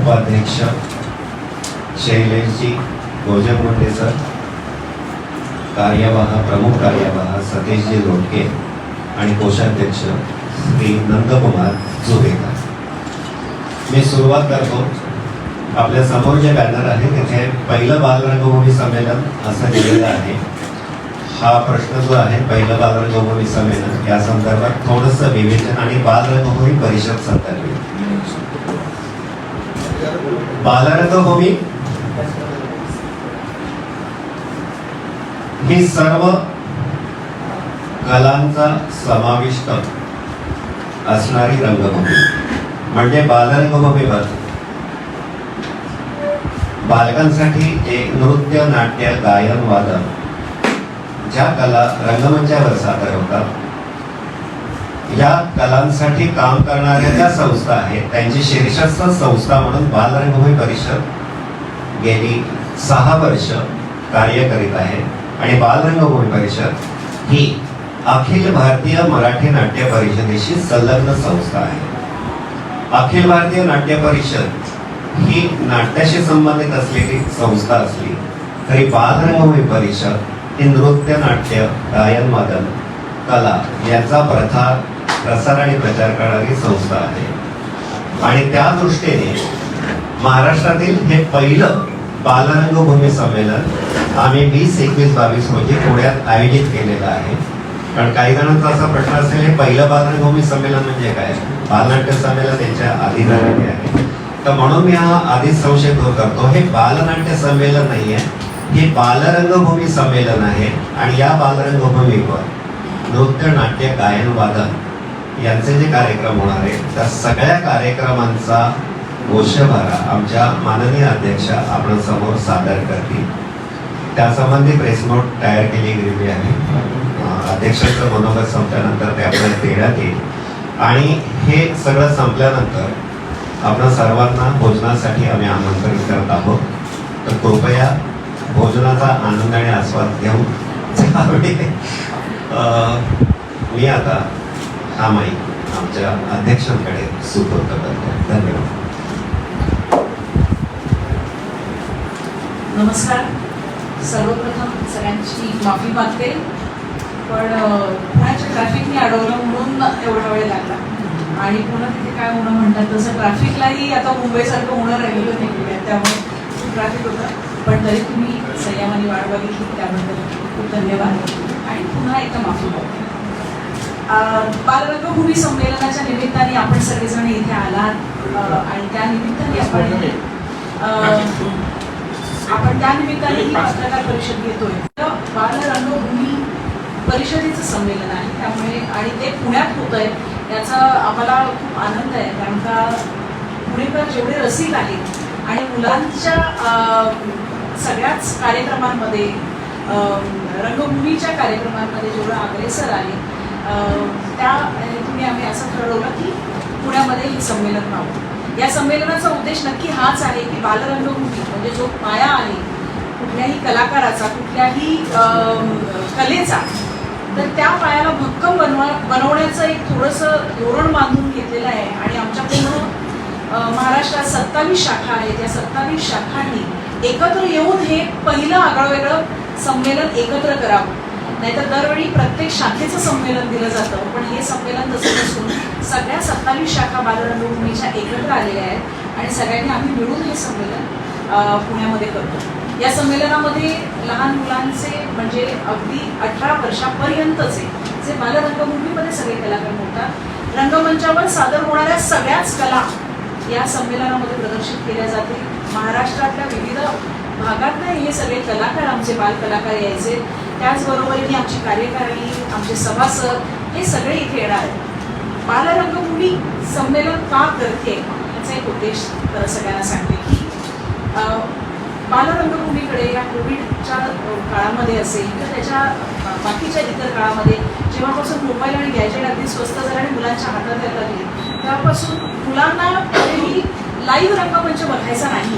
उपाध्यक्ष शैलेशजी गोजममुंडे सर कार्यवाह प्रमुख कार्यवाह सतीशजी लोटके आणि कोषाध्यक्ष श्री नंदकुमार जुबेकर मी सुरुवात करतो. आपल्यासमोर जे बॅनर आहे तिथे पहिलं बालरंगभूमी संमेलन असं लिहिलेलं आहे. हा प्रश्न जो आहे पहिलं बालरंगभूमी संमेलन या संदर्भात थोडंसं विवेचन आणि बालरंगभूमी परिषद संदर्भित. बालरंगभूमी ही सर्व कलांचा समाविष्ट असणारी रंगभूमी. म्हणजे बालरंगभूमीवर बालकांसाठी एक नृत्य नाट्य गायन वादन. ज्या कला रंगमंचावर सादर होतात या कलांसाठी काम करणाऱ्या ज्या संस्था आहेत त्यांची शीर्षस्थ संस्था म्हणून बालरंगभूमी परिषद गेली सहा वर्ष कार्य करीत आहे. आणि बालरंगभूमी परिषद ही अखिल भारतीय मराठी नाट्य परिषदेशी संलग्न संस्था आहे. अखिल भारतीय नाट्य परिषद ही नाट्याशी संबंधित असलेली संस्था असली तरी बालरंगभूमी परिषद ही नृत्य नाट्य गायन वादन कला यांचा प्रथा प्रसार आणि प्रचार करणारी संस्था आहे. आणि त्या दृष्टीने महाराष्ट्रातील हे पहिलं बालरंगभूमी संमेलन आम्ही वीस एकवीस बावीस रोजी पुण्यात आयोजित केलेलं आहे. कारण काही जणांचा असा प्रश्न असेल हे पहिलं बालरंगभूमी संमेलन म्हणजे काय? बालनाट्य संमेलन त्यांच्या आधी झालेले आहे. तर म्हणून मी हा आधीच संशय दूर करतो हे बालनाट्य संमेलन नाही आहे हे बालरंगभूमी संमेलन आहे. आणि या बालरंगभूमीवर नृत्य नाट्य गायन वादन यांचे जे कार्यक्रम होणार आहेत त्या सगळ्या कार्यक्रमांचा गोषभारा आमच्या माननीय अध्यक्षा आपण समोर सादर करतील. त्यासंबंधी प्रेस नोट तयार केली गेलेली आहे. अध्यक्षांचं अध्यक्षाचं मनोगत संपल्यानंतर ते आपल्याला देण्यात येईल. आणि हे सगळं संपल्यानंतर आपण सर्वांना भोजनासाठी आम्ही आमंत्रित करत आहोत. तर कृपया भोजनाचा आनंद आणि आस्वाद घेऊन मी आता हा माईक आमच्या अध्यक्षांकडे सुपूर्द करतो. धन्यवाद. नमस्कार. सर्वप्रथम सगळ्यांची माफी मागते. पण अं, पुण्याच्या ट्रॅफिकने अडवलं म्हणून एवढा वेळ लागला. आणि पुन्हा तिथे काय होणं म्हणतात तसं ट्रॅफिकलाही आता मुंबईसारखं होणं राहिलेलं नाही आहे त्यामुळे ट्रॅफिक होतं. पण तरी तुम्ही संयमाने वाट बघितली त्याबद्दल खूप धन्यवाद. आणि पुन्हा एकदा माफी मागते. बालरंगभूमी संमेलनाच्या निमित्ताने आपण सगळेजण इथे आलात. आणि त्या निमित्ताने आपण आपण त्या निमित्ताने ही पत्रकार परिषद घेतोय. बालरंगभूमी परिषदेचं संमेलन आहे. त्यामुळे आणि ते पुण्यात होत आहे याचा आम्हाला खूप आनंद आहे. कारण का पुणेकर जेवढे रसिक आहेत आणि मुलांच्या सगळ्याच कार्यक्रमांमध्ये रंगभूमीच्या कार्यक्रमांमध्ये जेवढं अग्रेसर आहे त्या तुम्ही आम्ही असं ठरवलं की पुण्यामध्ये हे संमेलन व्हावं या संमेलनाचा उद्देश नक्की हाच आहे की बालरंगभूमी म्हणजे जो पाया आहे कुठल्याही कलाकाराचा कुठल्याही कलेचा तर त्या पायाला भक्कम बनवा बनवण्याचं एक थोडंसं धोरण बांधून घेतलेलं आहे आणि आमच्या पूर्ण महाराष्ट्रात सत्तावीस शाखा आहेत या सत्तावीस शाखांनी एकत्र येऊन हे पहिलं आगळं वेगळं संमेलन एकत्र करावं. नाहीतर दरवेळी प्रत्येक शाखेचं संमेलन दिलं जातं. पण हे संमेलन तसं नसून सगळ्या सत्तावीस शाखा बालरंगभूमीच्या एकत्र आलेल्या आहेत आणि सगळ्यांनी आम्ही मिळून हे संमेलन पुण्यामध्ये करतो. या संमेलनामध्ये लहान मुलांचे म्हणजे अगदी अठरा वर्षापर्यंतचे जे बालरंगभूमीमध्ये सगळे कलाकार होतात रंगमंचावर सादर होणाऱ्या सगळ्याच कला या संमेलनामध्ये प्रदर्शित केल्या जातील. महाराष्ट्रातल्या विविध भागातनं हे सगळे कलाकार आमचे बाल कलाकार यायचे. त्याचबरोबरीने आमची कार्यकारिणी आमचे सभासद हे सगळे इथे येणार आहेत. बालरंगभूमी संमेलन का करते याचा एक उद्देश सगळ्यांना सांगते की बालरंगभूमीकडे या कोविडच्या काळामध्ये असेल किंवा त्याच्या बाकीच्या इतर काळामध्ये जेव्हापासून मोबाईल आणि गॅजेट अगदी स्वस्त झाले आणि मुलांच्या हातात यायला लागले तेव्हापासून मुलांना कधीही लाईव्ह रंगमंच बघायचा नाही.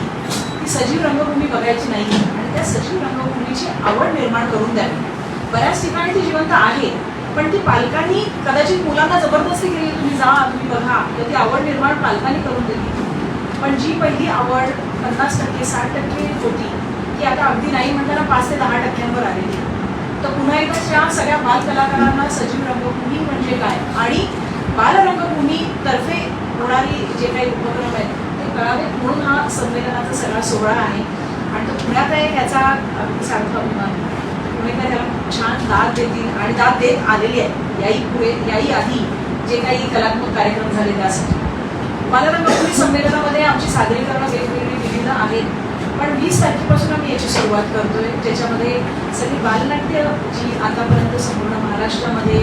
ती सजीव रंगभूमी बघायची नाही. त्या सजीव रंगभूमीची आवड निर्माण करून द्यावी. बऱ्याच ठिकाणी ती जिवंत आहे पण ती पालकांनी कदाचित मुलांना जबरदस्ती केली तुम्ही जा तुम्ही बघा. तर ती आवड निर्माण पालकांनी करून दिली. पण जी पहिली आवड पन्नास टक्के साठ टक्के होती ती आता अगदी नाही म्हणताना पाच ते दहा टक्क्यांवर आलेली. आहे. तर पुन्हा एकदा त्या सगळ्या बालकलाकारांना सजीव रंगभूमी म्हणजे काय? आणि बालरंगभूमीतर्फे होणारी जे काही उपक्रम आहेत ते कळावेत म्हणून हा संमेलनाचा सगळा सोहळा आहे. आणि तो पुण्यात आहे याचा सारखा अभिमान पुणेकर त्याला खूप छान दाद देतील आणि दाद देत आलेली आहे. याही पुढे याही आधी जे काही कलात्मक कार्यक्रम झाले त्यासाठी. बालरंगभूमी संमेलनामध्ये आमची सादरीकरणं वेगवेगळी विविध आहेत. पण वीस तारखेपासून आम्ही याची सुरुवात करतोय. ज्याच्यामध्ये सगळी बालनाट्य जी आतापर्यंत संपूर्ण महाराष्ट्रामध्ये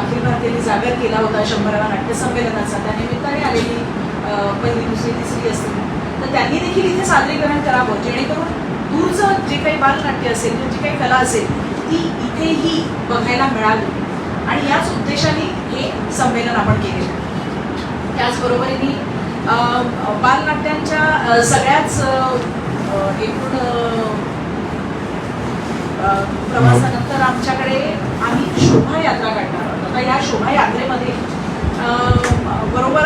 अखिल भारतीय जागर केला होता शंभरावा नाट्य संमेलनाचा त्यानिमित्ताने आलेली पहिली दुसरी तिसरी असतील. तर त्यांनी देखील इथे सादरीकरण करावं जेणेकरून दूरचं जे काही बालनाट्य असेल किंवा जी काही कला असेल ती इथेही बघायला मिळावी. आणि याच उद्देशाने हे संमेलन आपण केलेलं आहे त्याचबरोबरीने बालनाट्यांच्या सगळ्याच एकूण प्रवासानंतर आमच्याकडे आम्ही शोभायात्रा काढणार आहोत. आता या शोभायात्रेमध्ये बरोबर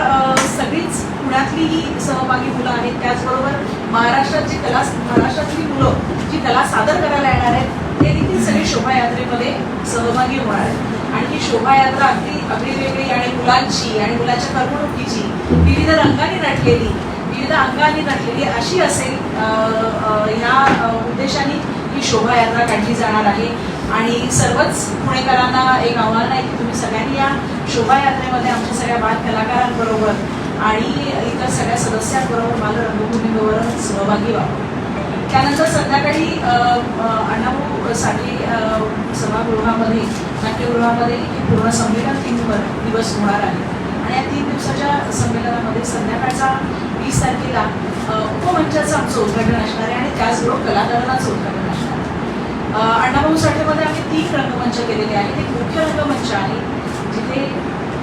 सगळीच पुण्यातली ही सहभागी मुलं आहेत. त्याचबरोबर महाराष्ट्रात जी कला महाराष्ट्रातली मुलं जी कला सादर करायला येणार आहेत ते देखील सगळे शोभायात्रेमध्ये सहभागी होणार आहेत. आणि ही शोभायात्रा अगदी अगदी वेगळी आणि मुलांची आणि मुलांच्या करमणुकीची विविध रंगाने नटलेली विविध अंगाने नटलेली अशी असेल अ, ह्या उद्देशाने ही शोभायात्रा काढली जाणार आहे. आणि सर्वच पुणेकरांना एक आव्हान आहे की तुम्ही सगळ्यांनी या शोभायात्रेमध्ये आमच्या सगळ्या बाल कलाकारांबरोबर आणि इतर सगळ्या सदस्यांबरोबर बालरंगभूमीवर सहभागी व्हावं. त्यानंतर संध्याकाळी अण्णाभाऊ साठे सभागृहामध्ये नाट्यगृहामध्ये पूर्ण संमेलन तीन दिवस होणार आहे. आणि या तीन दिवसाच्या संमेलनामध्ये संध्याकाळचा वीस तारखेला उपमंचाचं आमचं उद्घाटन असणार आहे आणि त्याचबरोबर कलाकारांचं उद्घाटन असणार आहे. अण्णाभाऊ साठेमध्ये आम्ही तीन रंगमंच केलेले आहेत. एक मुख्य रंगमंच आहे जिथे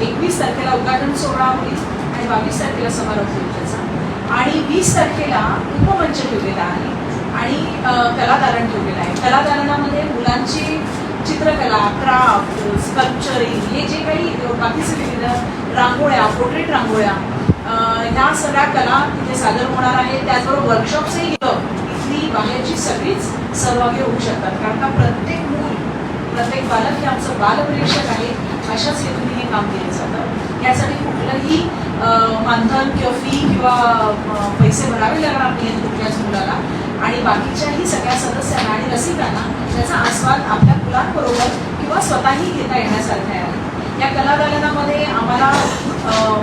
एकवीस तारखेला उद्घाटन सोहळा होईल. आणि बावीस तारखेला समारोप होईल त्याचा आणि वीस तारखेला उपमंच ठेवलेला आहे आणि अ, कलादालन ठेवलेलं आहे. कलादालनामध्ये मुलांची चित्रकला क्राफ्ट स्कल्पचरिंग हे जे काही बाकीचे विविध रांगोळ्या पोर्ट्रेट रांगोळ्या ह्या सगळ्या कला तिथे सादर होणार आहेत. त्याचबरोबर वर्कशॉप्सही इथली बाहेरची सगळीच सहभागी होऊ शकतात. कारण का प्रत्येक मूल प्रत्येक बालक हे आमचं बालपरीक्षक आहे. अशाच हेतूने हे काम केलं जातं. यासाठी कुठलंही मानधन किंवा फी किंवा पैसे भरावे लागणार नाहीत कुठल्याच मुलाला आणि बाकीच्याही सगळ्या सदस्यांना आणि रसिकांना त्याचा आस्वाद आपल्या मुलांबरोबर किंवा स्वतःही घेता येण्यासारखा आहे. या कलादालनामध्ये आम्हाला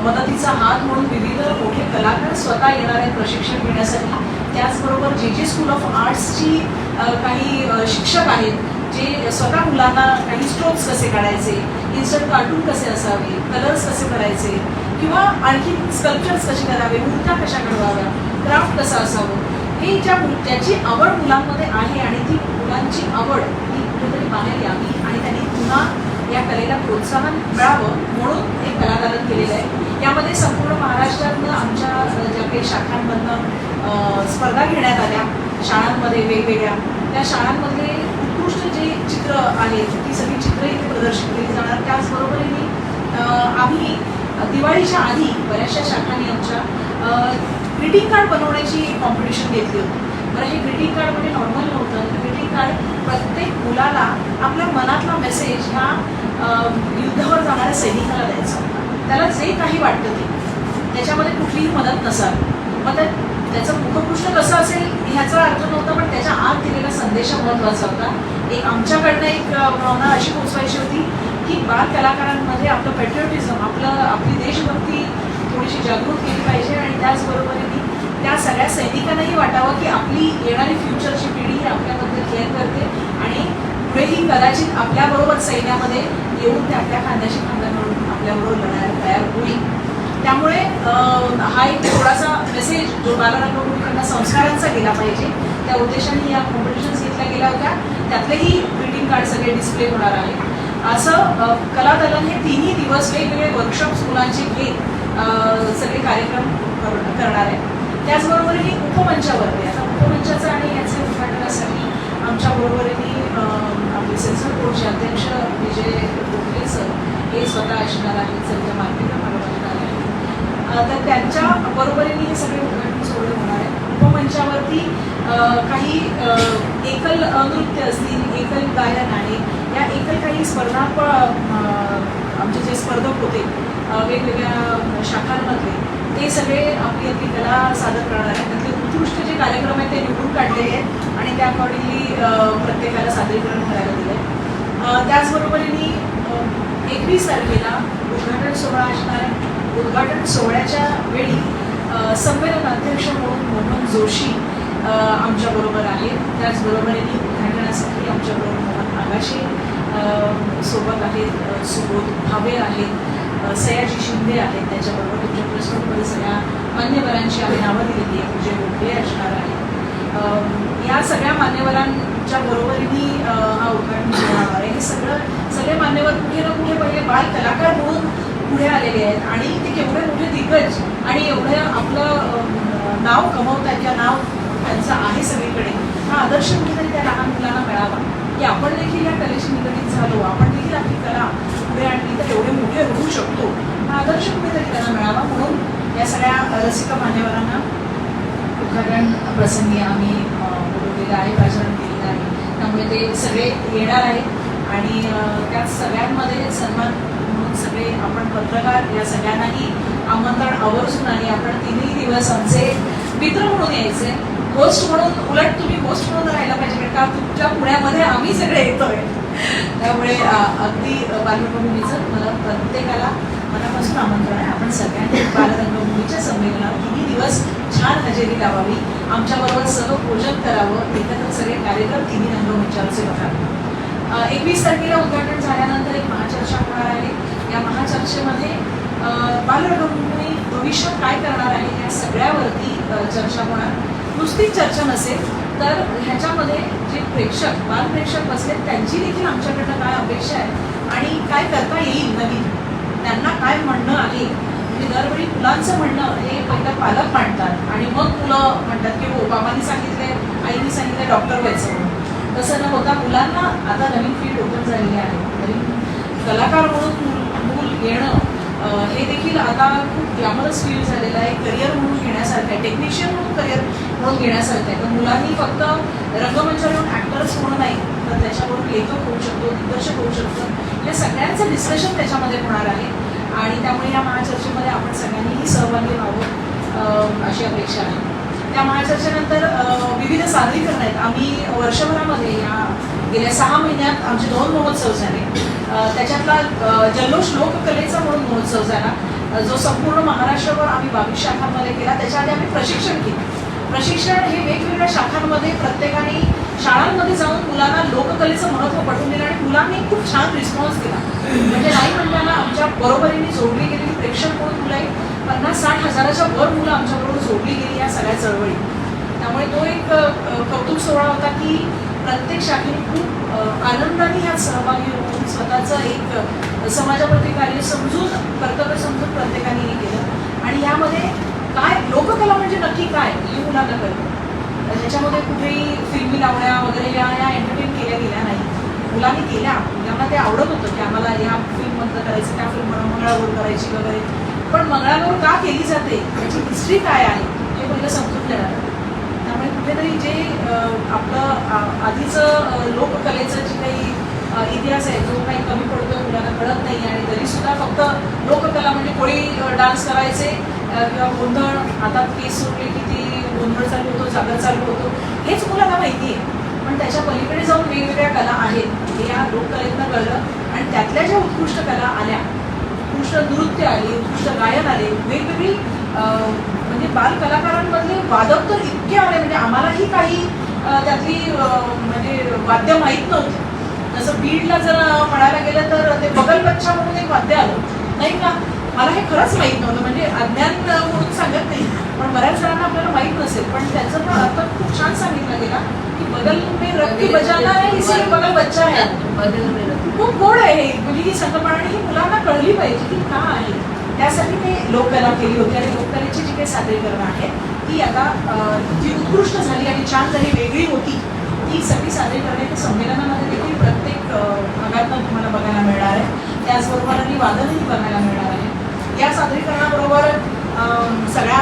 मदतीचा हात म्हणून विविध मोठे कलाकार स्वतः येणार आहेत प्रशिक्षण घेण्यासाठी. त्याचबरोबर जे जे स्कूल ऑफ आर्ट्सची काही शिक्षक आहेत जे स्वतः मुलांना काही स्ट्रोक्स कसे काढायचे इन्स्टंट कार्टून कसे असावे कलर्स कसे करायचे किंवा आणखी स्कल्पचर्स कसे करावे मूर्त्या कशा घडवाव्या क्राफ्ट कसं असावं हे ज्या मु- ज्याची आवड मुलांमध्ये आहे आणि ती मुलांची आवड ही कुठेतरी बाहेर यावी आणि त्यांनी पुन्हा या कलेला प्रोत्साहन मिळावं म्हणून हे कलादालन केलेलं आहे. यामध्ये संपूर्ण महाराष्ट्रातनं आमच्या ज्या काही शाखांमधनं स्पर्धा घेण्यात आल्या शाळांमध्ये वेगवेगळ्या त्या शाळांमधले उत्कृष्ट जे चित्र आहेत ती सगळी चित्र इथे प्रदर्शित केली जाणार. त्याचबरोबरीने आम्ही दिवाळीच्या आधी बऱ्याचशा शाखांनी आमच्या ग्रीटिंग कार्ड बनवण्याची कॉम्पिटिशन घेतली होती. बरं हे ग्रीटिंग कार्ड म्हणजे नॉर्मल नव्हतं. ग्रीटिंग कार्ड प्रत्येक मुलाला आपल्या मनातला मेसेज ह्या युद्धावर जाणाऱ्या सैनिकाला द्यायचा. त्याला जे काही वाटतं ते. त्याच्यामध्ये कुठलीही मदत नसावी. मग त्या त्याचं मुखपृष्ठ कसं असेल ह्याचा अर्थ नव्हता पण त्याच्या आत दिलेला संदेश महत्त्वाचा होता. एक आमच्याकडनं एक भावना अशी पोचवायची होती की बाल कलाकारांमध्ये आपलं पेट्रिओटिझम आपलं आपली देशभक्ती थोडीशी जागृत केली पाहिजे आणि त्याचबरोबरीने त्या सगळ्या सैनिकांनाही वाटावं की आपली येणारी फ्युचरची पिढी ही आपल्याबद्दल केअर करते आणि पुढेही कदाचित आपल्याबरोबर सैन्यामध्ये येऊन त्या आपल्या खांद्याशी खांदा मिळून आपल्याबरोबर लढायला तयार होईल. त्यामुळे हा एक थोडासा मेसेज जो बालरंगभूमीकडनं संस्कारांचा गेला पाहिजे त्या उद्देशाने या कॉम्पिटिशन्स घेतल्या गेल्या होत्या. त्यातलेही ग्रीटिंग कार्ड सगळे डिस्प्ले होणार आहे असं कला दलन हे तिन्ही दिवस वेगवेगळे वर्कशॉप्स मुलांचे घेत सगळे कार्यक्रम कर- करणार आहे त्याचबरोबरही उपमंचावरती आता उपमंचाचं आणि याचे उद्घाटनासाठी आमच्या बरोबरीने आपले सेन्सर बोर्डचे अध्यक्ष विजय गोखले सर हे स्वतः असणार आहेत सध्या मार्केटला असणार आहेत तर त्यांच्या बरोबरीने हे सगळे उद्घाटन सोहळे होणार आहे उपमंचावरती काही एकल नृत्य असतील एकल गायन आहे या एकल काही स्पर्धा आमचे जे स्पर्धक होते वेगवेगळ्या शाखांमध्ये ते सगळे आपली आपली कला सादर करणार. आहेत त्यातले उत्कृष्ट जे कार्यक्रम आहेत ते निवडून काढलेले आहेत आणि त्या अकॉर्डिंगली प्रत्येकाला सादरीकरण करायला दिलं आहे त्याचबरोबरीने एकवीस तारखेला उद्घाटन सोहळा असणार. आहे उद्घाटन सोहळ्याच्या वेळी संमेलन अध्यक्ष म्हणून मोहन जोशी आमच्याबरोबर आहेत. त्याचबरोबरीने उद्घाटनासाठी आमच्याबरोबर मोहन आगाशे सोबत आहेत सुबोध भावे आहेत सयाजी शिंदे आहेत त्याच्याबरोबर तुमच्या प्रश्नोत्तरी सगळ्या मान्यवरांची आम्ही नावं दिलेली आहेत विजय गोखले असणार आहेत. या सगळ्या मान्यवरांच्या बरोबरीने हा उद्घाटन होणार आहे. हे सगळं सगळे मान्यवर कुठे ना कुठे पहिले बाल कलाकार म्हणून पुढे आलेले आहेत आणि ते केवढे मोठे दिग्गज आणि एवढं आपलं नाव कमवतात किंवा नाव त्यांचं आहे सगळीकडे हा आदर्श कुठेतरी त्या लहान मुलांना मिळावा. की आपण देखील या कलेशी निगडीत झालो आपण देखील आपली कला पुढे आणली तर एवढे मोठे होऊ शकतो. हा आदर्श कुठेतरी त्यांना मिळावा म्हणून या सगळ्या रसिक मान्यवरांना उद्घाटन प्रसंगी आम्ही बोलवलेलं आहे भाषण केलेलं आहे. त्यामुळे ते सगळे येणार आहेत. आणि त्या सगळ्यांमध्ये सन्मान म्हणून सगळे आपण पत्रकार या सगळ्यांनाही आमंत्रण आवर्जून आणि आपण तिन्ही दिवस आमचे मित्र म्हणून यायचे. होस्ट म्हणून उलट तुम्ही होस्ट म्हणून राहायला पाहिजे कारण का तुमच्या पुण्यामध्ये आम्ही सगळे येतोय. त्यामुळे अगदी बालरंगभूमीचं मला प्रत्येकाला मनापासून आमंत्रण आहे. आपण सगळ्यांनी बालरंगभूमीच्या संमेलनात तिन्ही दिवस छान हजेरी लावावी आमच्याबरोबर पूजन करावं एकत्र सगळे कार्यक्रम तिन्ही रंगमंचावरचे बघावे. एकवीस तारखेला उद्घाटन झाल्यानंतर एक महाचर्चा होणार आहे. या महाचर्चेमध्ये बालरंगभूमी भविष्यात काय करणार आहे या सगळ्यावरती चर्चा होणार. नुसतीच चर्चा नसेल तर ह्याच्यामध्ये जे प्रेक्षक बालप्रेक्षक असले त्यांची देखील आमच्याकडनं काय अपेक्षा आहे? आणि काय करता येईल नवीन? त्यांना काय म्हणणं आहे? म्हणजे दरवेळी मुलांचं म्हणणं हे पहिलं पालक मांडतात. आणि मग मुलं म्हणतात की हो बाबांनी सांगितले आईने सांगितलं डॉक्टर व्हायचं म्हणून. तसं न होता मुलांना आता नवीन फील्ड ओपन झालेली आहे. तरी कलाकार म्हणून मूल येणं हे देखील आता खूप ग्लॅमरस फील्ड झालेलं आहे. करिअर म्हणून घेण्यासारखं आहे. टेक्निशियन म्हणून करिअर म्हणून घेण्यासारखं आहे. तर मुलांनी फक्त रंगमंचावरून ॲक्टर्स होणं नाही तर त्याच्यावरून लेखक होऊ शकतो दिग्दर्शक होऊ शकतो. या सगळ्यांचं डिस्कशन त्याच्यामध्ये होणार आहे. आणि त्यामुळे या महाचर्चेमध्ये आपण सगळ्यांनीही सहभागी व्हावं अशी अपेक्षा आहे. त्या महाचर्चेनंतर विविध सादरीकरण आहेत. आम्ही वर्षभरामध्ये या गेल्या सहा महिन्यात आमचे दोन महोत्सव झाले. त्याच्यातला जल्लोष लोककलेचा म्हणून महोत्सव झाला. जो संपूर्ण महाराष्ट्रभर आम्ही बावीस शाखांमध्ये केला. त्याच्या आधी आम्ही प्रशिक्षण केलं. प्रशिक्षण हे वेगवेगळ्या शाखांमध्ये प्रत्येकाने शाळांमध्ये जाऊन मुलांना लोककलेचं महत्त्व पटवून दिलं आणि मुलांनी खूप छान रिस्पॉन्स दिला म्हणजे नाही म्हणताना आमच्या बरोबरीने जोडली गेलेली प्रेक्षक म्हणून मुलं एक पन्नास साठ हजाराच्या वर मुलं आमच्याबरोबर जोडली गेली या सगळ्या चळवळी. त्यामुळे तो एक कौतुक सोहळा होता की प्रत्येक शाखेने खूप आनंदाने यात सहभागी होऊन स्वतःचं एक समाजाप्रती कार्य समजून कर्तव्य समजून प्रत्येकाने हे केलं. आणि यामध्ये काय लोककला म्हणजे नक्की काय हे मुलांना कळलं त्याच्यामध्ये कुठेही फिल्मी लावण्या वगैरे या या एंटरटेन केल्या गेल्या नाही. मुलांनी केल्या. मुलांना ते आवडत होतं की आम्हाला या फिल्ममधलं करायचं त्या फिल्म मंगळागौर करायची वगैरे. पण मंगळागौर का केली जाते? याची हिस्ट्री काय आहे? हे पहिलं समजून देणार त्यामुळे कुठेतरी जे आपलं आधीचं लोककलेचं जे काही इतिहास आहे जो काही कमी पडतो मुलांना कळत नाही आणि तरी सुद्धा फक्त लोककला म्हणजे कोळी डान्स करायचे किंवा गोंधळ हातात केस सुटले की ती गोंधळ चालू होतो जागर चालू होतो हेच मुलांना माहिती आहे. पण त्याच्या पलीकडे जाऊन वेगवेगळ्या कला आहेत हे या लोककलेतनं कळलं आणि त्यातल्या ज्या उत्कृष्ट कला आल्या उत्कृष्ट नृत्य आले उत्कृष्ट गायन आले वेगवेगळी म्हणजे बाल कलाकारांमधले वादक तर इतके आले म्हणजे आम्हालाही काही त्यातली म्हणजे वाद्य माहीत नव्हती. जसं बीडला जर म्हणायला गेलं तर ते बगल बच्चा म्हणून एक वाद्य आलं. नाही का? मला हे खरंच माहीत नव्हतं म्हणजे अज्ञान म्हणून सांगत नाही. पण बऱ्याच जणांना आपल्याला माहीत नसेल. पण त्याचा पण अर्थ खूप छान सांगितला गेला की बगल में रक्ती बजाना है इसलिए बगल बच्चा है. खूप गोड आहे हे. म्हणजे ही संकल्पना आणि ही मुलांना कळली पाहिजे की का आहे. त्यासाठी ते लोककला केली होती आणि लोककलेची जी काही सादरीकरण आहे ती आता जी उत्कृष्ट झाली आणि छान झाली वेगळी होती ती सगळी सादरीकरणे त्या संमेलनामध्ये देखील प्रत्येक भागातनं तुम्हाला बघायला मिळणार आहे. त्याचबरोबर आणि वादनही बघायला मिळणार आहे. या सादरीकरणाबरोबर सगळ्या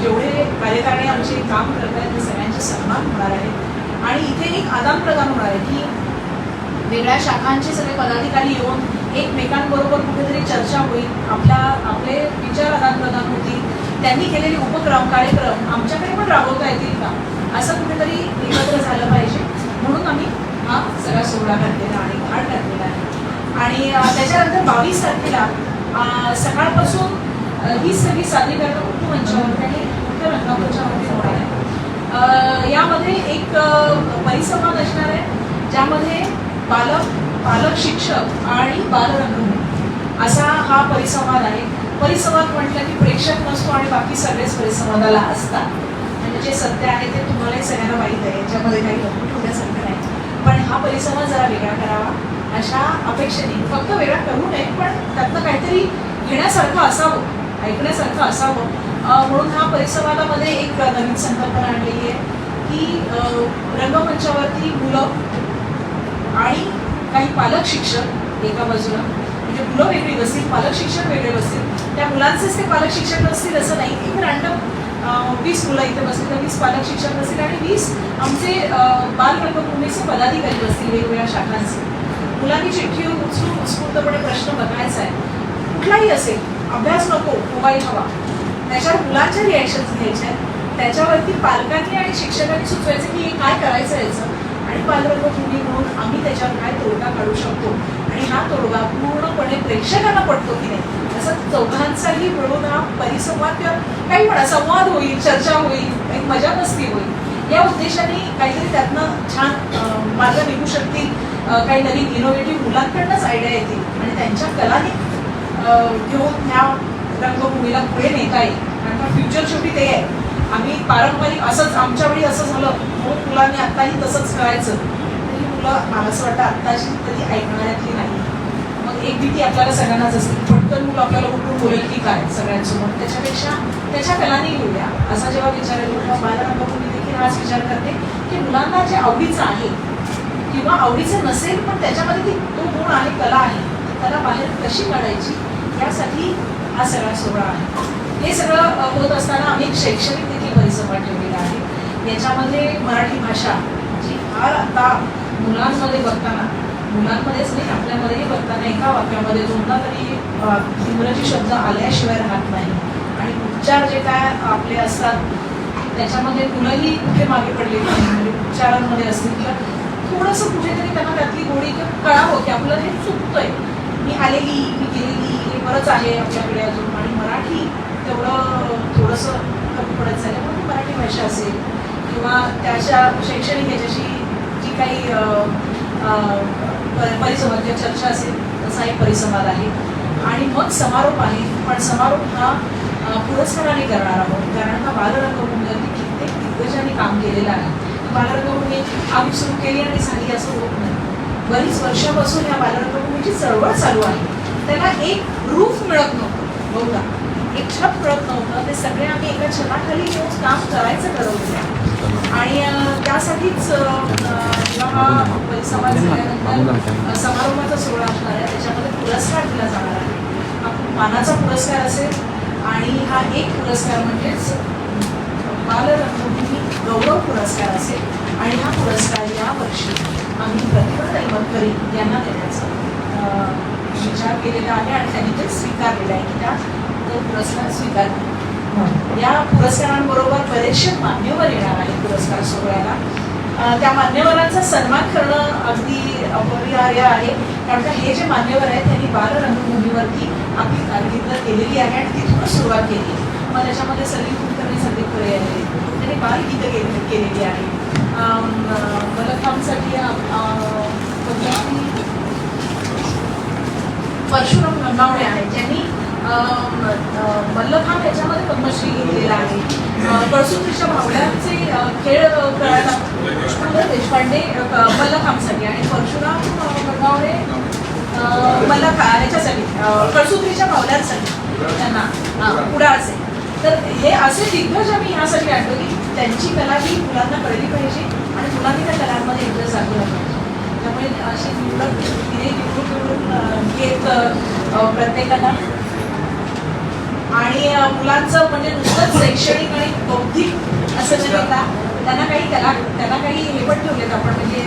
जेवढे कार्यकारणी आमचे काम करत आहेत ते सगळ्यांचे सन्मान होणार आहे आणि इथे एक आदान प्रदान होणार आहे की वेगळ्या शाखांचे सगळे पदाधिकारी येऊन एकमेकांबरोबर कुठेतरी चर्चा होईल आपल्या आपले विचार आदान प्रदान होतील त्यांनी केलेले उपक्रम कार्यक्रम आमच्याकडे पण राबवता येतील का? असं कुठेतरी एकत्र झालं पाहिजे. म्हणून आम्ही हा सगळा सोहळा घातलेला आणि घाट घातलेला आहे. आणि त्याच्यानंतर बावीस तारखेला सकाळपासून ही सगळी सादरीकरण उर्दू मंचावरती आणि मुख्य रंगमंचावरती होणार आहे. यामध्ये एक परिसंवाद असणार आहे ज्यामध्ये बालक पालक शिक्षक आणि बालरंगभूमी असा हा परिसंवाद आहे. परिसंवाद म्हटलं की प्रेक्षक नसतो आणि बाकी सगळेच परिसंवादाला असतात. म्हणजे जे सत्य आहे ते तुम्हालाही सगळ्यांना माहीत आहे. याच्यामध्ये काही लपून ठेवण्यासारखं नाही. पण हा परिसंवाद जरा वेगळा करावा. अशा अपेक्षेने फक्त वेगळा करू नये पण त्यातनं काहीतरी घेण्यासारखं असावं ऐकण्यासारखं असावं. म्हणून हा परिसंवादामध्ये एक नवीन संकल्पना आणलेली आहे की रंगमंचावरती मुलं आणि काही पालक शिक्षक एका बाजूला म्हणजे मुलं वेगळी बसतील पालक शिक्षक वेगळे बसतील त्या मुलांचेच ते पालक शिक्षक नसतील असं नाही. की रँडम वीस मुलं इथे बसतील तर वीस पालक शिक्षक बसतील आणि वीस आमचे अं, बाल पदाधिकारी बसतील वेगवेगळ्या शाखांचे. मुलांनी चिठ्ठी उचलून उत्स्फूर्तपणे प्रश्न बघायचा आहे. कुठलाही असेल अभ्यास नको मोबाईल हवा. त्याच्यावर मुलांच्या रिॲक्शन्स घ्यायच्या आहेत. त्याच्यावरती पालकांनी आणि शिक्षकांनी सुचवायचं की हे काय करायचं याचं. आणि बालरंगभूमी म्हणून आम्ही त्याच्यावर काय तोडगा काढू शकतो? आणि हा तोडगा पूर्णपणे प्रेक्षकांना पडतो की नाही? असं चौघांचाही मिळून हा परिसंवाद किंवा काही म्हणा संवाद होईल चर्चा होईल एक मजा मस्ती होईल. या उद्देशाने काहीतरी त्यातनं छान मार्ग निघू शकतील. काही नवीन इनोव्हेटिव्ह मुलांकडनंच आयडिया येतील. आणि त्यांच्या कलाने घेऊन ह्या रंगभूमीला पुढे नेता येईल. कारण का फ्युचर शेवटी ते आहे. आम्ही पारंपरिक असंच आमच्या वेळी असं झालं. म्हणून मुलांनी आत्ताही तसंच करायचं. तरी मुलं मला असं वाटतं आत्ताची तरी ऐकणाऱ्यातली नाही. एक भीती आपल्याला सगळ्यांनाच असते. पटकन मुलं आपल्याला उठून बोलेल की काय सगळ्यांसमोर? त्याच्यापेक्षा त्याच्या कलाने घेऊया असा जेव्हा विचार येतो तेव्हा बालरंगभूमी देखील हाच विचार करते की मुलांना जे आवडीचं आहे किंवा आवडीचं नसेल पण त्याच्यामध्ये ती तो गुण आहे कला आहे त्याला बाहेर कशी काढायची यासाठी हा सगळा सोहळा आहे. हे सगळं होत असताना आम्ही एक शैक्षणिक देखील परिसंवाद ठेवलेला आहे. याच्यामध्ये मराठी भाषा जी फार आता मुलांमध्ये बघताना मुलांमध्येच नाही आपल्यामध्येही बघताना एका वाक्यामध्ये दोनदा तरी इंग्रजी शब्द आल्याशिवाय राहत नाही. आणि उच्चार जे काय आपले असतात त्याच्यामध्ये मुलंही कुठे मागे पडले नाही. म्हणजे उच्चारांमध्ये असतील तर थोडंसं कुठेतरी त्यांना त्यातली गोडी कळावं की आपलं हे चुकतंय. मी आलेली मी गेलेली हे बरंच आहे आपल्याकडे अजून. आणि मराठी तेवढं थोडंसं कमी पडत झालं म्हणून मराठी भाषा असेल किंवा त्याच्या शैक्षणिक याच्याशी जी काही परिसंवाद चर्चा असेल तसा एक परिसंवाद आहे. आणि मग समारोप आहे. पण समारोप हा पुरस्काराने करणार आहोत. कारण हा बालरंगभूमीवरती कित्येक दिग्गजांनी काम केलेलं आहे. बालरंगभूमी आम्ही सुरू केली आणि झाली असं होत नाही. बरीच वर्षापासून या बालरंगभूमीची चळवळ चालू आहे. त्याला एक रूफ मिळत नव्हतं. बहुधा एक छत मिळत नव्हतं. ते सगळे आम्ही एका छताखाली येऊन काम करायचं ठरवलेलं आणि त्यासाठीच जेव्हा हा झाल्यानंतर समारोहाचा सोहळा असणार आहे त्याच्यामध्ये पुरस्कार दिला जाणार आहे. हा मानाचा पुरस्कार असेल आणि हा एक पुरस्कार म्हणजेच बालरंगभूमी गौरव पुरस्कार असेल आणि हा पुरस्कार या वर्षी आम्ही प्रतिभा तैमतकरी यांना देण्याचा विचार केलेला आहे आणि त्यांनी ते स्वीकारलेला आहे की त्या तो पुरस्कार स्वीकार या पुरस्कारांबरोबर बरेचसे मान्यवर येणार आहेत पुरस्कार सोहळ्याला. त्या मान्यवरांचा सन्मान करणं अगदी अपरिहार्य आहे. कारण का हे जे मान्यवर आहेत त्यांनी बाल रंगभूमीवरती आपली कारकिर्द केलेली आहे आणि तिथूनच सुरुवात केली मग त्याच्यामध्ये सलील कुलकर्णी संदीप खरे आले त्यांनी बालगीतं केली केलेली आहे. अं, अं, परशुराम गंगावणे आहेत. ज्यांनी मल्लखांब याच्यामध्ये पद्मश्री घेतलेला आहे. अं, कळसुत्रीच्या भावड्यांचे खेळ करायला देशपांडे अं, मल्लखांबसाठी आणि परशुराम अं, गंगावणे मल्लखा ह्याच्यासाठी कळसुत्रीच्या भावड्यांसाठी त्यांना अं, पुढारचे. तर हे असे दिग्गज आम्ही ह्यासाठी आणतो की त्यांची कला ही मुलांना कळली पाहिजे आणि मुलांनी त्या कलांमध्ये इंटरेस्ट दाखवला पाहिजे. त्यामुळे अशी निवडक तिने निवडून निवडून घेत प्रत्येकाला. आणि मुलांचं म्हणजे नुसतंच शैक्षणिक आणि बौद्धिक असं जे देता त्यांना काही त्याला त्यांना काही हे पण ठेवलेत आपण म्हणजे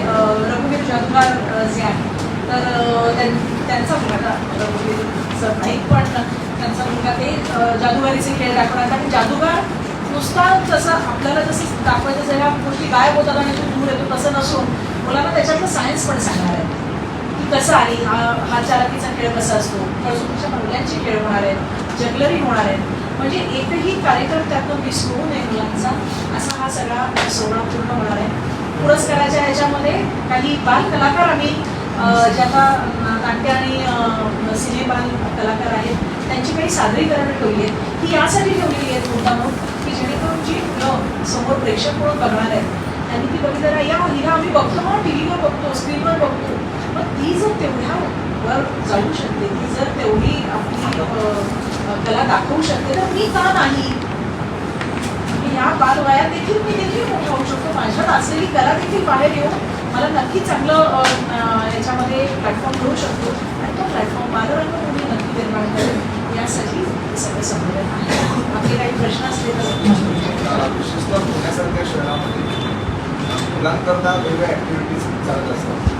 रघुवीर जाधवगार जे आहे तर त्यां- त्यांचा मुलगा रघुवीरचं नाही पण त्यांचा मुलगा ते जादूगारीचे खेळ दाखवण्यात आणि जादूगार नुसता जसं आपल्याला जसं दाखवायचं जर ह्या गोष्टी गायब होतात आणि तो दूर येतो तसं नसून मुलांना त्याच्यातलं सायन्स पण सांगणार आहे कसं आणि हा हा चालाकीचा खेळ कसा असतो? कळसुटीच्या महिलांचे खेळ होणार आहेत जगलरी होणार आहेत. म्हणजे एकही कार्यक्रम त्यातून मिस नये मुलांचा असा हा सगळा सोहळा पूर्ण होणार आहे. पुरस्काराच्या ह्याच्यामध्ये काही बाल कलाकार आम्ही अं, आता नाट्य आणि सिनेबाल कलाकार आहेत त्यांची काही सादरीकरणं ठेवली आहेत. ती यासाठी ठेवलेली आहेत मुद्दामून की जेणेकरून जी मुलं समोर प्रेक्षक म्हणून बघणार आहेत त्यांनी ती बघितलं. या हिला आम्ही बघतो मग टी व्हीवर बघतो स्क्रीनवर बघतो. ती जर तेवढ्या वर जाऊ शकते ती जर तेवढी आपली कला दाखवू शकते तर मी का नाही? या या बालवयात देखील मी देखील मोठा होऊ शकतो. माझ्यात असलेली कला देखील बाहेर येऊन मला नक्की चांगलं याच्यामध्ये प्लॅटफॉर्म मिळू शकतो. आणि तो प्लॅटफॉर्म बालरंगभूमी नक्की निर्माण करेल यासाठी सगळं संमेलन आहे. आपले काही प्रश्न असले तर विशेषतः पुण्यासारख्या शहरामध्ये मुलांकरता वेगळ्या ॲक्टिव्हिटीज चालत असतात.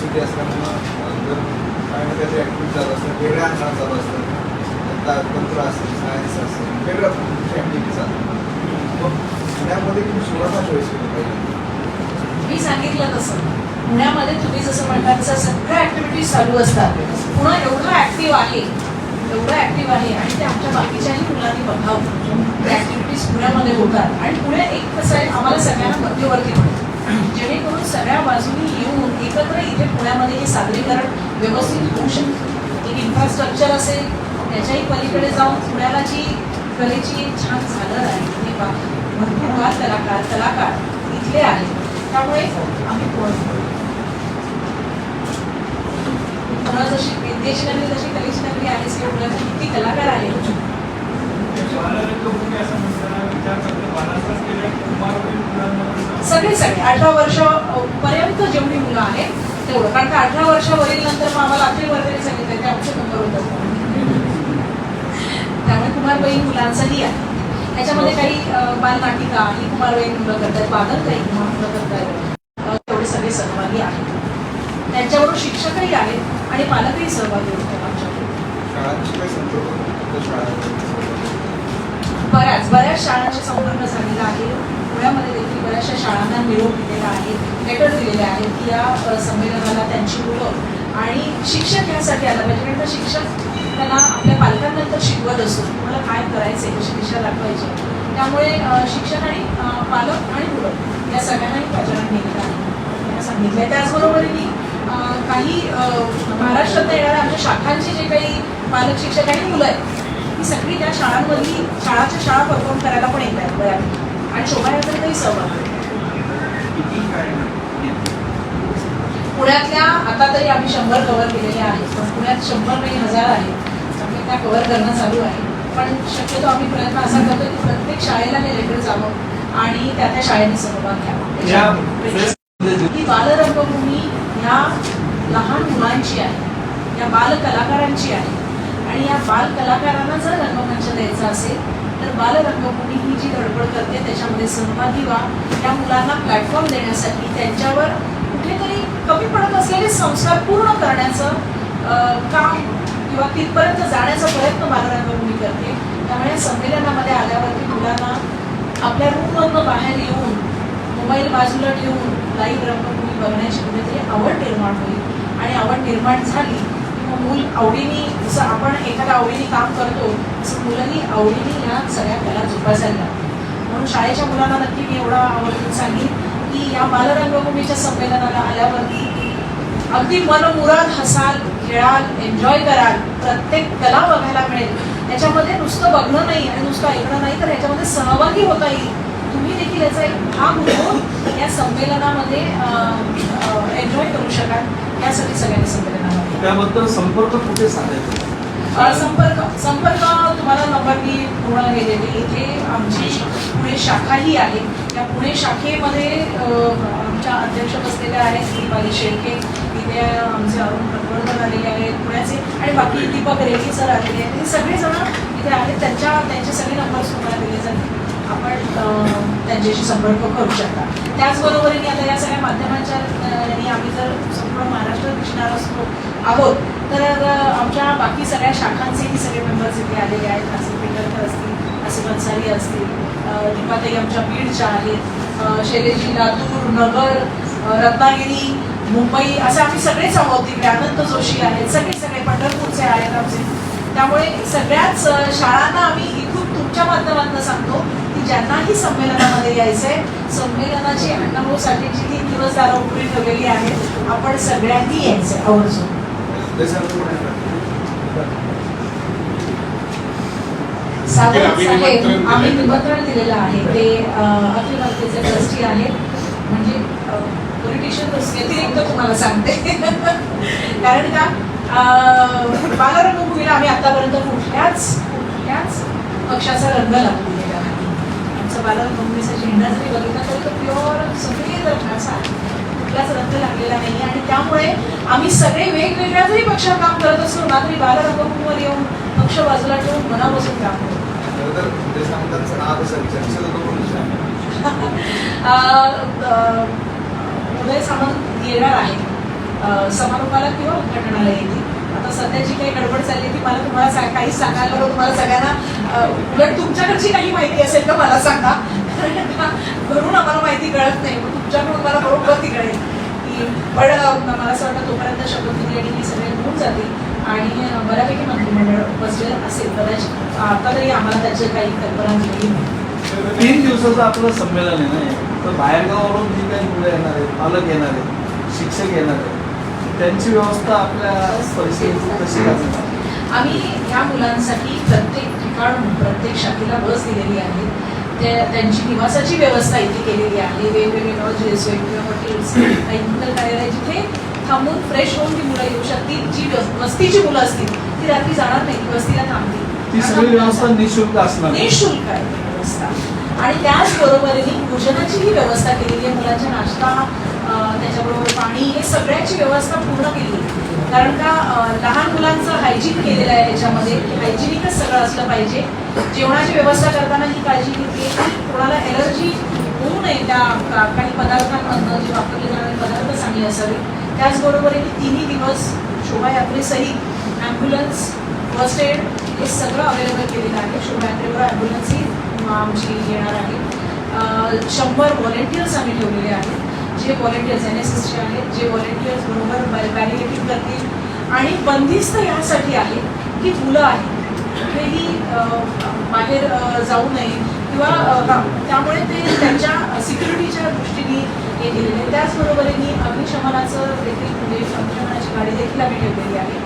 सिटी असल्यामुळं अं, काय ना काहीतरी ॲक्टिव्हिटी चालू असतात वेगळ्या अंगात चालू असतात आता तंत्र असेल सायन्स असेल वेगळ्या प्रकारची ॲक्टिव्हिटी चालतात मग पुण्यामध्ये तुम्ही सुरुवात चॉईस केली पाहिजे. मी सांगितलं तसं. पुण्यामध्ये तुम्ही जसं म्हणता तसं सगळ्या ॲक्टिव्हिटीज चालू असतात. पुणे एवढं ॲक्टिव्ह आहे एवढं ॲक्टिव्ह आहे आणि ते आमच्या बाकीच्याही मुलांनी बघावं. ॲक्टिव्हिटीज पुण्यामध्ये होतात. आणि पुणे एक कसं आहे आम्हाला सगळ्यांना मध्यवर्ती म्हणतात. जेणेकरून सगळ्या बाजूनी येऊन एकत्र इथे पुण्यामध्ये हे सादरीकरण व्यवस्थित होऊ शकते. एक इन्फ्रास्ट्रक्चर असेल त्याच्याही पलीकडे जाऊन पुण्याला जी कलेची एक छान झालर आहे हे भरपूर बाल कलाकार कलाकार इथले आहेत. त्यामुळे आम्ही पुन्हा जशी विद्येची नगरी जशी कलेची नगरी आहे किंवा पुण्यात किती कलाकार आहेत? बालरंगभूमी सगळे सगळे. अठरा वर्ष पर्यंत जेवढी मुलं आहेत तेवढं. कारण का अठरा वर्षावरील नंतर मग आम्हाला अखिल वर्धने सांगितलं. ते आमचे नंबर होतात त्यामुळे बहीण मुलांचाही आहे. त्याच्यामध्ये काही बालनाटिका ही कुमारबाई मुलं करतात वादन काही मुलं करतात. तेवढे सगळे सहभागी आहेत. त्यांच्याबरोबर शिक्षकही आहेत आणि पालकही सहभागी होतात आमच्याकडे. बऱ्याच बऱ्याच शाळांशी संपर्क झालेला आहे. पुण्यामध्ये देखील बऱ्याचशा शाळांना निरोप दिलेला आहे लेटर दिलेले आहेत की या संमेलनाला त्यांची मुलं आणि शिक्षक यासाठी आला पाहिजे कारण शिक्षक त्यांना आपल्या पालकांनंतर शिकवत असतो. तुम्हाला काय करायचं आहे कशी दिशा दाखवायची? त्यामुळे शिक्षण शिक्षक आणि पालक आणि मुलं या सगळ्यांनाही प्रचारात नेलेलं आहे. त्यांना सांगितलं त्याचबरोबरीने काही महाराष्ट्रात येणाऱ्या आमच्या शाखांची जे काही पालक शिक्षक आणि मुलं आहेत ही सगळी त्या शाळांमधली शाळाच्या शाळा परफॉर्म करायला पण येत आहेत बऱ्यापैकी आणि शोभायात्रेतही सहभाग. पुण्यातल्या आता तरी आम्ही शंभर कव्हर केलेल्या आहेत पण पुण्यात शंभर नाही हजार आहेत त्यामुळे त्या कव्हर करणं चालू आहे. पण शक्यतो आम्ही प्रयत्न असा करतो की प्रत्येक शाळेला हे लेटर जावं आणि त्या त्या शाळेने सहभाग घ्यावा. ही बालरंगभूमी ह्या लहान मुलांची आहे या बाल कलाकारांची आहे. आणि या बाल कलाकारांना जर रंगमंच द्यायचा असेल तर बालरंगभूमी ही जी धडपड करते त्याच्यामध्ये सहभागी व्हा. त्या मुलांना प्लॅटफॉर्म देण्यासाठी त्यांच्यावर कुठेतरी कमी पडत असलेले संस्कार पूर्ण करण्याचं काम किंवा तिथपर्यंत जाण्याचा प्रयत्न बालरंगभूमी करते. त्यामुळे संमेलनामध्ये आल्यावरती मुलांना आपल्या रूममधनं बाहेर येऊन मोबाईल बाजूला ठेवून लाईव्ह रंगभूमी बघण्याची कुठेतरी आवड निर्माण होईल. आणि आवड निर्माण झाली मूल आवडीने जसं आपण एखाद्या आवडीने काम करतो तसं मुलांनी आवडीने या सगळ्या कला जोपासायला लागतात. म्हणून शाळेच्या मुलांना नक्की मी एवढा आवर्जून सांगेन की या बालरंगभूमीच्या संमेलनाला आल्यावरती अगदी मनमुराद हसाल खेळाल एन्जॉय कराल प्रत्येक कला बघायला मिळेल. याच्यामध्ये नुसतं बघणं नाही आणि नुसतं ऐकणं नाही तर याच्यामध्ये सहभागी होता येईल. तुम्ही देखील याचा एक भाग म्हणून या संमेलनामध्ये एन्जॉय करू शकाल. यासाठी सगळ्यांनी संमेलन त्याबद्दल संपर्क कुठे साधायचा? संपर्क संपर्क तुम्हाला नंबर मी पूर्ण गेलेले इथे आमची पुणे शाखाही आहे. त्या पुणे शाखेमध्ये आमच्या अध्यक्ष बसलेल्या आहेत दीपाली शेळके. तिथे आमचे अरुण पटवर्धन आलेले आहेत पुण्याचे. आणि बाकी दीपक रेखी सर आलेले आहेत. हे सगळेजण इथे आहेत. त्यांच्या त्यांचे सगळे नंबर्स तुम्हाला दिले जातील. आपण त्यांच्याशी संपर्क करू शकता. त्याचबरोबरीने आता या सगळ्या माध्यमांच्या आम्ही जर संपूर्ण महाराष्ट्रात दिसणार असतो आहोत तर आमच्या बाकी सगळ्या शाखांचेही सगळे मेंबर्स इथे आलेले आहेत. असे पेंडरकर असतील असे भन्सारी असतील अं, दीपाताई आमच्या बीडच्या आहेत शैलेजी लातूर नगर रत्नागिरी मुंबई असं आम्ही सगळेच आहोत तिकडे. अनंत जोशी आहेत सगळे सगळे पंढरपूरचे आहेत आमचे. त्यामुळे सगळ्याच शाळांना आम्ही इथून तुमच्या माध्यमातून सांगतो. ज्यांनाही संमेलनामध्ये यायचं आहे संमेलनाची अण्णाभाऊसाठीची तीन दिवस दारा उघडी ठेवलेली आहेत आपण सगळ्यांनी यायचं आहे आवर्जून? सावंत आम्ही साहेब निमंत्रण आम्ही दिलंय. निमंत्रण दिलेलं आहे. ते अखिल भारतीय ट्रस्टी आहेत. म्हणजे पॉलिटिशियन व्यतिरिक्त तुम्हाला सांगते. कारण का अ, बालरंगभूमीला आम्ही आतापर्यंत कुठल्याच कुठल्याच पक्षाचा रंग लागू दिलेला नाही. आमचा बालरंगभूमीचा झेंडा जरी बघितला तरी तो प्युअर सफेद रंगाचा आहे कुठलाच रंग लागलेला नाही आणि त्यामुळे आम्ही सगळे वेगवेगळ्या जरी पक्षात काम करत असलो ना तरी बालरंगभूमीवर येऊन पक्ष बाजूला ठेवून मनापासून काम करतो. उदय सामंत येणार आहे. समारोपाला किंवा उद्घाटनाला येतील? आता सध्या जी काही गडबड चालली ती मला तुम्हाला काही सांगायला नको. तुम्हाला सगळ्यांना उलट तुमच्याकडची काही माहिती असेल तर मला सांगा. कारण का घरून आम्हाला माहिती कळत नाही. मग तुमच्याकडून मला बरोबर ती कळेल की पण मला असं वाटतं तोपर्यंत शपथविधी आणि हे सगळे होऊन जातील. आणि बऱ्यापैकी मंत्रिमंडळ बसलेलं असेल कदाचित आता तरी आम्हाला त्याची काही कल्पना मिळली तीन दिवसाचं आपलं संमेलन आहे ना तर बाहेरगावावरून जी काही मुलं येणार आहेत पालक येणार आहेत शिक्षक येणार आहेत त्यांची व्यवस्था आपल्या कशी आम्ही ह्या मुलांसाठी प्रत्येक ठिकाण प्रत्येक शाखेला बस दिलेली आहे. ते त्यांची निवासाची व्यवस्था इथे केलेली आहे. वेगवेगळे लॉजेस वेगवेगळे हॉटेल्स मुलं कार्यालय जिथे थांबून फ्रेश होऊन ती मुलं येऊ शकतील. जी वस्तीची मुलं असतील ती रात्री जाणार नाही वस्तीला थांबतील. ती सगळी व्यवस्था निशुल्क असणार. आहे. निशुल्क आहे व्यवस्था. आणि त्याचबरोबरीने भोजनाचीही व्यवस्था केलेली आहे. मुलांचा नाश्ता त्याच्याबरोबर पाणी हे सगळ्याची व्यवस्था पूर्ण केली कारण का लहान मुलांचं हायजीन केलेलं आहे याच्यामध्ये. हायजिनिकच सगळं असलं पाहिजे. जेवणाची व्यवस्था करताना ही काळजी घेतली. की कोणाला एलर्जी होऊ नये त्या का- काही पदार्थांमधनं जे वापरले जाणारे पदार्थ चांगले असावे. त्याचबरोबरीने तिन्ही दिवस शोभायात्रेसहित ॲम्ब्युलन्स फर्स्ट एड हे सगळं अवेलेबल केलेलं आहे. शोभायात्रेवर ॲम्ब्युलन्सही आमची येणार आहे. शंभर व्हॉलेंटियर्स आम्ही ठेवलेले आहेत. जे व्हॉलेंटियर्स एन एस एसचे आहेत जे व्हॉलेंटियर्स बरोबर बॅरिकेटिंग करतील आणि बंदिस्त यासाठी आहे की मुलं आहेत कुठेही बाहेर जाऊ नये किंवा त्यामुळे ते त्यांच्या सिक्युरिटीच्या दृष्टीने हे केलेलं आहे त्याचबरोबरीने अग्निशमनाचं देखील म्हणजे अग्निशमनाची गाडी देखील आम्ही ठेवलेली आहे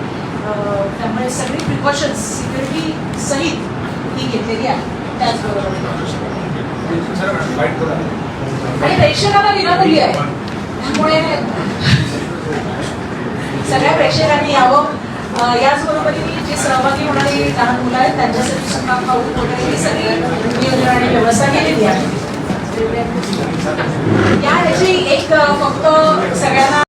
त्यामुळे सगळी प्रिकॉशन्स सिक्युरिटी सहित ही घेतलेली आहे त्याचबरोबर आणि प्रेक्षकांना विनामूल्य आहे. त्यामुळे सगळ्या प्रेक्षकांनी यावं. अं, याचबरोबरीने जे सहभागी होणारी लहान मुलं आहेत त्यांच्यासाठी सुद्धा खाऊ वगैरे ही सगळी नियोजन आणि व्यवस्था केलेली आहे. या ह्याची एक फक्त सगळ्यांना